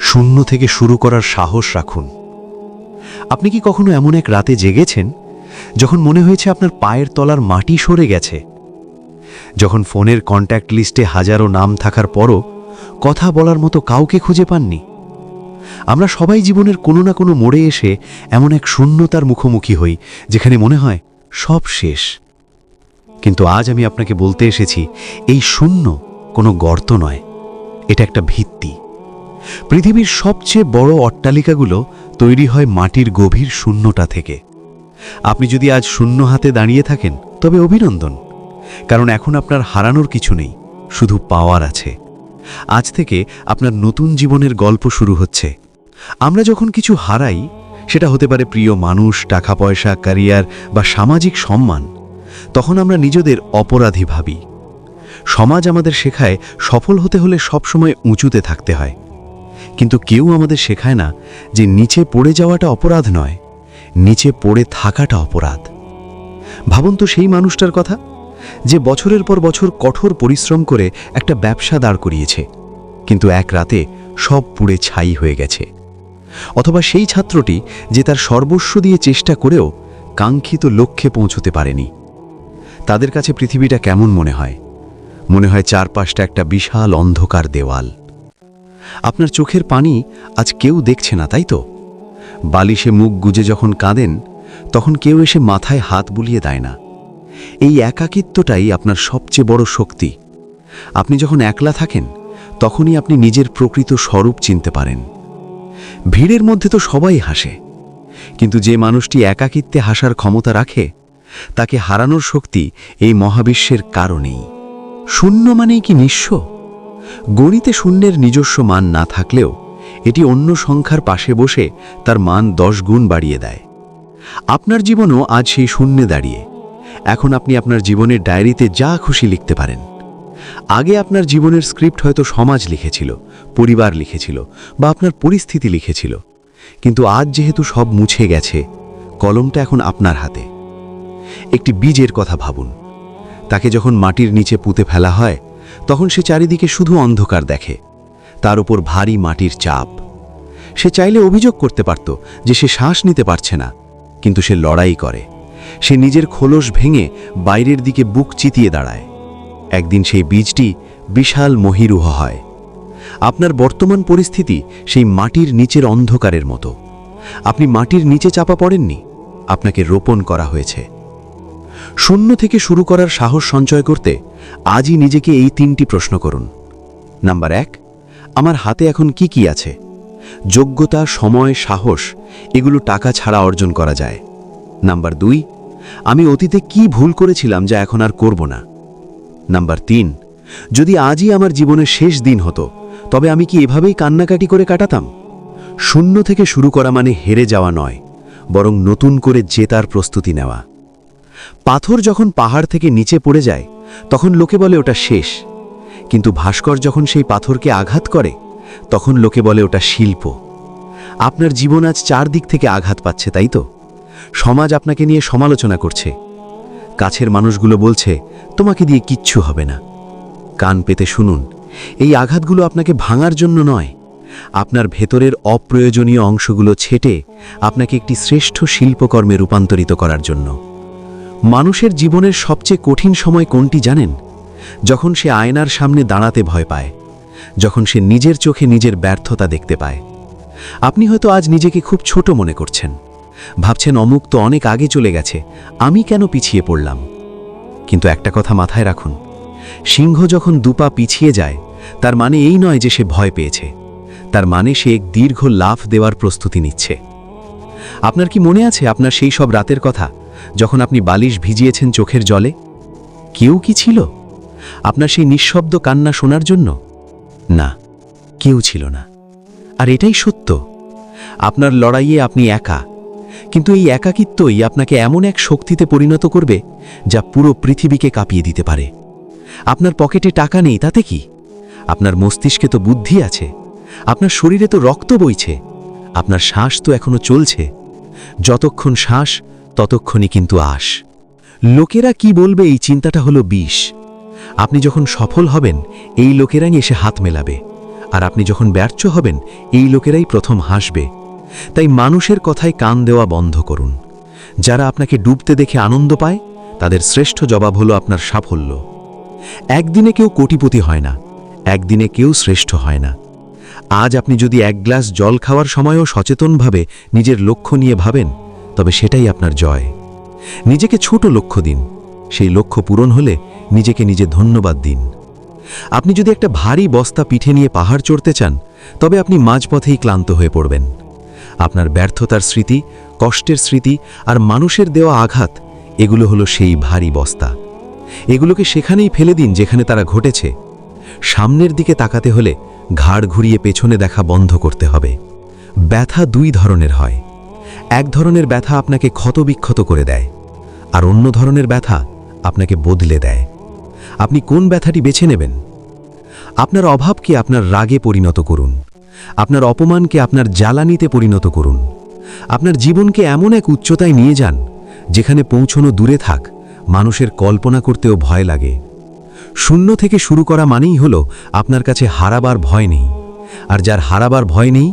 শূন্য থেকে শুরু করার সাহস রাখুন। আপনি কি কখনো এমন এক রাতে জেগেছেন, যখন মনে হয়েছে আপনার পায়ের তলার মাটি সরে গেছে? যখন ফোনের কন্ট্যাক্ট লিস্টে হাজারো নাম থাকার পরও কথা বলার মতো কাউকে খুঁজে পাননি? আমরা সবাই জীবনের কোনো না কোনো মোড়ে এসে এমন এক শূন্যতার মুখোমুখি হই, যেখানে মনে হয় সব শেষ। কিন্তু আজ আমি আপনাকে বলতে এসেছি, এই শূন্য কোনো গর্ত নয়, এটা একটা ভিত্তি। পৃথিবীর সবচেয়ে বড় অট্টালিকাগুলো তৈরি হয় মাটির গভীর শূন্যটা থেকে। আপনি যদি আজ শূন্য হাতে দাঁড়িয়ে থাকেন, তবে অভিনন্দন। কারণ এখন আপনার হারানোর কিছু নেই, শুধু পাওয়ার আছে। আজ থেকে আপনার নতুন জীবনের গল্প শুরু হচ্ছে। আমরা যখন কিছু হারাই, সেটা হতে পারে প্রিয় মানুষ টাকা পয়সা ক্যারিয়ার বা সামাজিক সম্মান, তখন আমরা নিজেদের অপরাধী ভাবি। সমাজ আমাদের শেখায় সফল হতে হলে সবসময় উঁচুতে থাকতে হয়। কিন্তু কেউ আমাদের শেখায় না যে নিচে পড়ে যাওয়াটা অপরাধ নয়, নিচে পড়ে থাকাটা অপরাধ। ভাবুন তো সেই মানুষটার কথা, যে বছরের পর বছর কঠোর পরিশ্রম করে একটা ব্যবসা দাঁড় করিয়েছে, কিন্তু এক রাতে সব পুড়ে ছাই হয়ে গেছে। অথবা সেই ছাত্রটি যে তার সর্বস্ব দিয়ে চেষ্টা করেও কাঙ্ক্ষিত লক্ষ্যে পৌঁছতে পারেনি। তাদের কাছে পৃথিবীটা কেমন মনে হয়? মনে হয় চারপাশটা একটা বিশাল অন্ধকার দেওয়াল। আপনার চোখের পানি আজ কেউ দেখছে না, তাই তো? বালিশে মুখ গুজে যখন কাঁদেন, তখন কেউ এসে মাথায় হাত বুলিয়ে দেয় না। এই একাকিত্বটাই আপনার সবচেয়ে বড় শক্তি। আপনি যখন একলা থাকেন, তখনই আপনি নিজের প্রকৃত স্বরূপ চিনতে পারেন। ভিড়ের মধ্যে তো সবাই হাসে। কিন্তু যে মানুষটি একাকিত্বে হাসার ক্ষমতা রাখে, তাকে হারানোর শক্তি এই মহাবিশ্বের কারণেই। শূন্য মানেই কি নিঃস্ব? গণিতে শূন্যের নিজস্ব মান না থাকলেও এটি অন্য সংখ্যার পাশে বসে তার মান দশ গুণ বাড়িয়ে দেয়। আপনার জীবনও আজ সেই শূন্যে দাঁড়িয়ে। এখন আপনি আপনার জীবনের ডায়েরিতে যা খুশি লিখতে পারেন। আগে আপনার জীবনের স্ক্রিপ্ট হয়তো সমাজ লিখেছিল, পরিবার লিখেছিল বা আপনার পরিস্থিতি লিখেছিল। কিন্তু আজ যেহেতু সব মুছে গেছে, কলমটা এখন আপনার হাতে। একটি বীজের কথা ভাবুন। তাকে যখন মাটির নিচে পুঁতে ফেলা হয় তখন সে চারিদিকে শুধু অন্ধকার দেখে। তার উপর ভারী মাটির চাপ। সে চাইলে অভিযোগ করতে পারত যে সে শ্বাস নিতে পারছে না, কিন্তু সে লড়াই করে। সে নিজের খোলস ভেঙে বাইরের দিকে বুক চিতিয়ে দাঁড়ায়। একদিন সেই বীজটি বিশাল মহিরুহ হয়। আপনার বর্তমান পরিস্থিতি সেই মাটির নিচের অন্ধকারের মতো। আপনি মাটির নিচে চাপা পড়েননি? আপনাকে রোপণ করা হয়েছে। শূন্য থেকে শুরু করার সাহস সঞ্চয় করতে আজই নিজেকে এই তিনটি প্রশ্ন করুন। নাম্বার এক, আমার হাতে এখন কি কি আছে? যোগ্যতা, সময়, সাহস, এগুলো টাকা ছাড়া অর্জন করা যায়। নাম্বার দুই, আমি অতীতে কি ভুল করেছিলাম যা এখন আর করব না? নাম্বার তিন, যদি আজই আমার জীবনের শেষ দিন হতো, তবে আমি কি এভাবেই কান্নাকাটি করে কাটাতাম? শূন্য থেকে শুরু করা মানে হেরে যাওয়া নয়, বরং নতুন করে জেতার প্রস্তুতি নেওয়া। পাথর যখন পাহাড় থেকে নিচে পড়ে যায়, তখন লোকে বলে ওটা শেষ। কিন্তু ভাস্কর যখন সেই পাথরকে আঘাত করে, তখন লোকে বলে ওটা শিল্প। আপনার জীবন আজ চারদিক থেকে আঘাত পাচ্ছে, তাই তো? সমাজ আপনাকে নিয়ে সমালোচনা করছে। কাছের মানুষগুলো বলছে, তোমাকে দিয়ে কিচ্ছু হবে না। কান পেতে শুনুন, এই আঘাতগুলো আপনাকে ভাঙার জন্য নয়। আপনার ভেতরের অপ্রয়োজনীয় অংশগুলো ছেটে আপনাকে একটি শ্রেষ্ঠ শিল্পকর্মে রূপান্তরিত করার জন্য। মানুষের জীবনের সবচেয়ে কঠিন সময় কোনটি জানেন? যখন সে আয়নার সামনে দাঁড়াতে ভয় পায়, যখন সে নিজের চোখে নিজের ব্যর্থতা দেখতে পায়। আপনি হয়তো আজ নিজেকে খুব ছোট মনে করছেন। ভাবছেন, অমুক তো অনেক আগে চলে গেছে, আমি কেন পিছিয়ে পড়লাম? কিন্তু একটা কথা মাথায় রাখুন, সিংহ যখন দুপা পিছিয়ে যায়, তার মানে এই নয় যে সে ভয় পেয়েছে, তার মানে সে এক দীর্ঘ লাফ দেওয়ার প্রস্তুতি নিচ্ছে। আপনার কি মনে আছে আপনার সেই সব রাতের কথা? যখন আপনি বালিশ ভিজিয়েছেন চোখের জলে? কেউ কি ছিল? আপনার সেই নিঃশব্দ কান্না শোনার জন্য? না, কেউ ছিল না। আর এটাই সত্য। আপনার লড়াইয়ে আপনি একা। কিন্তু এই একাকিত্বই আপনাকে এমন এক শক্তিতে পরিণত করবে, যা পুরো পৃথিবীকে কাঁপিয়ে দিতে পারে। আপনার পকেটে টাকা নেই, তাতে কি? আপনার মস্তিষ্কে তো বুদ্ধি আছে। আপনার শরীরে তো রক্ত বইছে। আপনার শ্বাস তো এখনও চলছে। যতক্ষণ শ্বাস ততক্ষণই কিন্তু আস। লোকেরা কি বলবে এই চিন্তাটা হলো বিষ। আপনি যখন সফল হবেন, এই লোকেরাই এসে হাত মেলাবে। আর আপনি যখন ব্যর্থ হবেন, এই লোকেরাই প্রথম হাসবে। তাই মানুষের কথায় কান দেওয়া বন্ধ করুন। যারা আপনাকে ডুবতে দেখে আনন্দ পায়, তাদের শ্রেষ্ঠ জবাব হলো আপনার সাফল্য। একদিনে কেউ কোটিপতি হয় না, একদিনে কেউ শ্রেষ্ঠ হয় না। আজ আপনি যদি এক গ্লাস জল খাওয়ার সময়ও সচেতনভাবে নিজের লক্ষ্য নিয়ে ভাবেন তবে সেটাই আপনার জয়। নিজেকে ছোট লক্ষ্য দিন। সেই লক্ষ্য পূরণ হলে নিজেকে নিজে ধন্যবাদ দিন। আপনি যদি একটা ভারী বস্তা পিঠে নিয়ে পাহাড় চড়তে চান, তবে আপনি মাঝপথেই ক্লান্ত হয়ে পড়বেন। আপনার ব্যর্থতার স্মৃতি, কষ্টের স্মৃতি আর মানুষের দেওয়া আঘাত, এগুলো হলো সেই ভারী বস্তা। এগুলোকে সেখানেই ফেলে দিন যেখানে তারা ঘটেছে। সামনের দিকে তাকাতে হলে ঘাড় ঘুরিয়ে পেছনে দেখা বন্ধ করতে হবে। ব্যথা দুই ধরনের হয়। এক ধরনের ব্যথা আপনাকে ক্ষতবিক্ষত করে দেয়, আর অন্য ধরনের ব্যথা আপনাকে বদলে দেয়। আপনি কোন ব্যথাটি বেছে নেবেন? আপনার অভাবকে আপনার রাগে পরিণত করুন। আপনার অপমানকে আপনার জ্বালানিতে পরিণত করুন। আপনার জীবনকে এমন এক উচ্চতায় নিয়ে যান, যেখানে পৌঁছনো দূরে থাক, মানুষের কল্পনা করতেও ভয় লাগে। শূন্য থেকে শুরু করা মানেই হলো আপনার কাছে হারাবার ভয় নেই, আর যার হারাবার ভয় নেই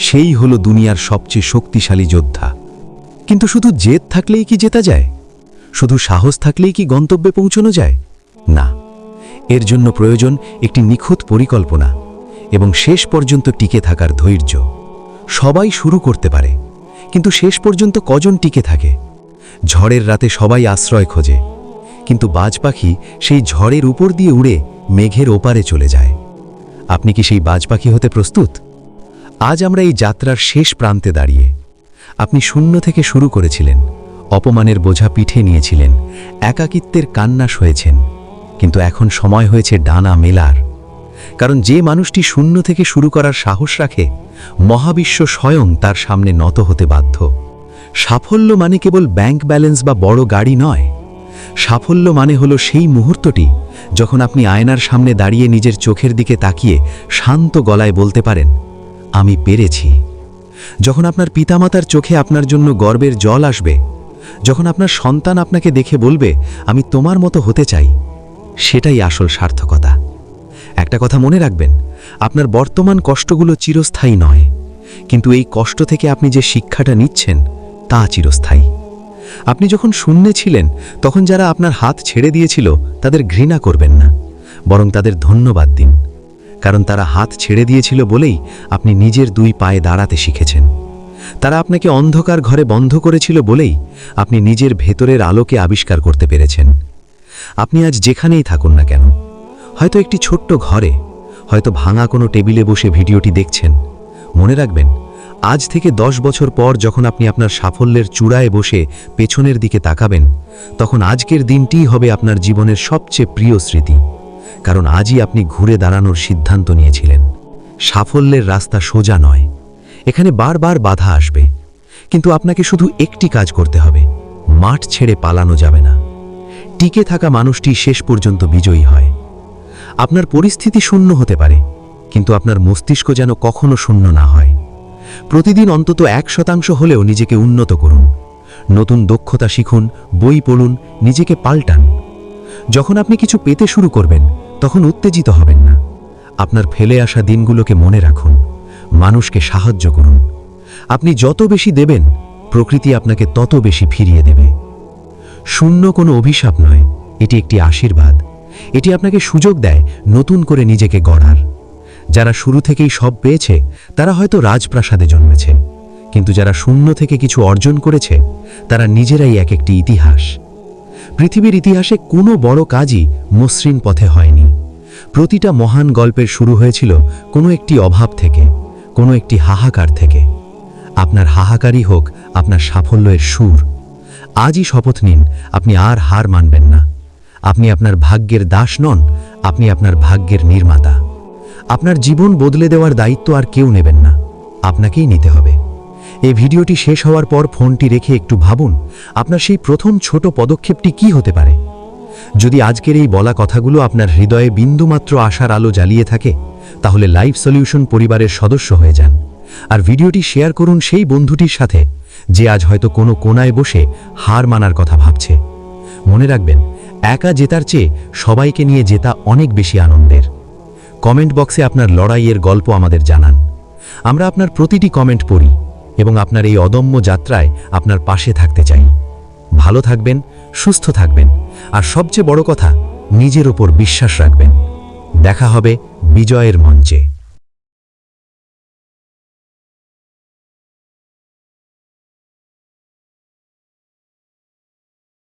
সেই হলো দুনিয়ার সবচেয়ে শক্তিশালী যোদ্ধা। কিন্তু শুধু জেদ থাকলেই কি জেতা যায়? শুধু সাহস থাকলেই কি গন্তব্যে পৌঁছানো যায়? না। এর জন্য প্রয়োজন একটি নিখুঁত পরিকল্পনা এবং শেষ পর্যন্ত টিকে থাকার ধৈর্য। সবাই শুরু করতে পারে, কিন্তু শেষ পর্যন্ত কজন টিকে থাকে? ঝড়ের রাতে সবাই আশ্রয় খোঁজে, কিন্তু বাজ পাখি সেই ঝড়ের উপর দিয়ে উড়ে মেঘের ওপারে চলে যায়। আপনি কি সেই বাজ পাখি হতে প্রস্তুত? আজ আমরা এই যাত্রার শেষ প্রান্তে দাঁড়িয়ে, আপনি শূন্য থেকে শুরু করেছিলেন, অপমানের বোঝা পিঠে নিয়েছিলেন, একাকিত্বের কান্না সয়েছেন কিন্তু এখন সময় হয়েছে ডানা মেলার। কারণ যে মানুষটি শূন্য থেকে শুরু করার সাহস রাখে, মহাবিশ্ব স্বয়ং তার সামনে নত হতে বাধ্য। সাফল্য মানে কেবল ব্যাংক ব্যালেন্স বা বড় গাড়ি নয়। সাফল্য মানে হলো সেই মুহূর্তটি, যখন আপনি আয়নার সামনে দাঁড়িয়ে নিজের চোখের দিকে তাকিয়ে শান্ত গলায় বলতে পারেন আমি পেরেছি। যখন আপনার পিতামাতার চোখে আপনার জন্য গর্বের জল আসবে, যখন আপনার সন্তান আপনাকে দেখে বলবে, আমি তোমার মতো হতে চাই, সেটাই আসল সার্থকতা। একটা কথা মনে রাখবেন, আপনার বর্তমান কষ্টগুলো চিরস্থায়ী নয়, কিন্তু এই কষ্ট থেকে আপনি যে শিক্ষাটা নিচ্ছেন, তা চিরস্থায়ী। আপনি যখন শূন্যে ছিলেন, তখন যারা আপনার হাত ছেড়ে দিয়েছিল, তাদের ঘৃণা করবেন না, বরং তাদের ধন্যবাদ দিন। কারণ তারা হাত ছেড়ে দিয়েছিল বলেই আপনি নিজের দুই পায়ে দাঁড়াতে শিখেছেন। তারা আপনাকে অন্ধকার ঘরে বন্ধ করেছিল বলেই আপনি নিজের ভেতরের আলোকে আবিষ্কার করতে পেরেছেন। আপনি আজ যেখানেই থাকুন না কেন, হয়তো একটি ছোট্ট ঘরে, হয়তো ভাঙা কোনো টেবিলে বসে ভিডিওটি দেখছেন। মনে রাখবেন, আজ থেকে দশ বছর পর যখন আপনি আপনার সাফল্যের চূড়ায় বসে পেছনের দিকে তাকাবেন, তখন আজকের দিনটিই হবে আপনার জীবনের সবচেয়ে প্রিয় স্মৃতি। কারণ আজই আপনি ঘুরে দাঁড়ানোর সিদ্ধান্ত নিয়েছিলেন। সাফল্যের রাস্তা সোজা নয়। এখানে বারবার বাধা আসবে। কিন্তু আপনাকে শুধু একটি কাজ করতে হবে। মাঠ ছেড়ে পালানো যাবে না। টিকে থাকা মানুষটি শেষ পর্যন্ত বিজয়ী হয়। আপনার পরিস্থিতি শূন্য হতে পারে, কিন্তু আপনার মস্তিষ্ক যেন কখনো শূন্য না হয়। প্রতিদিন অন্তত এক শতাংশ হলেও নিজেকে উন্নত করুন। নতুন দক্ষতা শিখুন, বই পড়ুন, নিজেকে পাল্টান। যখন আপনি কিছু পেতে শুরু করবেন, তখন উত্তেজিত হবেন না। আপনার ফেলে আসা দিনগুলোকে মনে রাখুন, মানুষকে সাহায্য করুন। আপনি যত বেশি দেবেন, প্রকৃতি আপনাকে তত বেশি ফিরিয়ে দেবে। শূন্য কোনো অভিশাপ নয়, এটি একটি আশীর্বাদ। এটি আপনাকে সুযোগ দেয় নতুন করে নিজেকে গড়ার। যারা শুরু থেকেই সব পেয়েছে, তারা হয়তো রাজপ্রাসাদে জন্মেছে। কিন্তু যারা শূন্য থেকে কিছু অর্জন করেছে, তারা নিজেরাই এক একটি ইতিহাস। পৃথিবীর ইতিহাসে কোনো বড় কাজই মসৃণ পথে হয়নি। প্রতিটা মহান গল্পের শুরু হয়েছিল কোনো একটি অভাব থেকে, কোনো একটি হাহাকার থেকে। আপনার হাহাকারই হোক, আপনার সাফল্যের সুর। আজই শপথ নিন, আপনি আর হার মানবেন না। আপনি আপনার ভাগ্যের দাস নন, আপনি আপনার ভাগ্যের নির্মাতা। আপনার জীবন বদলে দেওয়ার দায়িত্ব আর কেউ নেবেন না। আপনাকেই নিতে হবে। এই ভিডিওটি শেষ হওয়ার পর ফোনটি রেখে একটু ভাবুন, আপনার সেই প্রথম ছোট পদক্ষেপটি কি হতে পারে? যদি আজকের এই বলা কথাগুলো আপনার হৃদয়ে বিন্দুমাত্র আশার আলো জ্বালিয়ে থাকে, তাহলে লাইভ সলিউশন পরিবারের সদস্য হয়ে যান। আর ভিডিওটি শেয়ার করুন সেই বন্ধুটির সাথে, যে আজ হয়তো কোনো কোনায় বসে হার মানার কথা ভাবছে। মনে রাখবেন, একা জেতার চেয়ে সবাইকে নিয়ে জেতা অনেক বেশি আনন্দের। কমেন্ট বক্সে আপনার লড়াইয়ের গল্প আমাদের জানান। আমরা আপনার প্রতিটি কমেন্ট পড়ি এবং আপনার এই অদম্য যাত্রায় আপনার পাশে থাকতে চাই। ভালো থাকবেন, সুস্থ থাকবেন, আর সবচেয়ে বড় কথা, নিজের ওপর বিশ্বাস রাখবেন। দেখা হবে বিজয়ের মঞ্চে।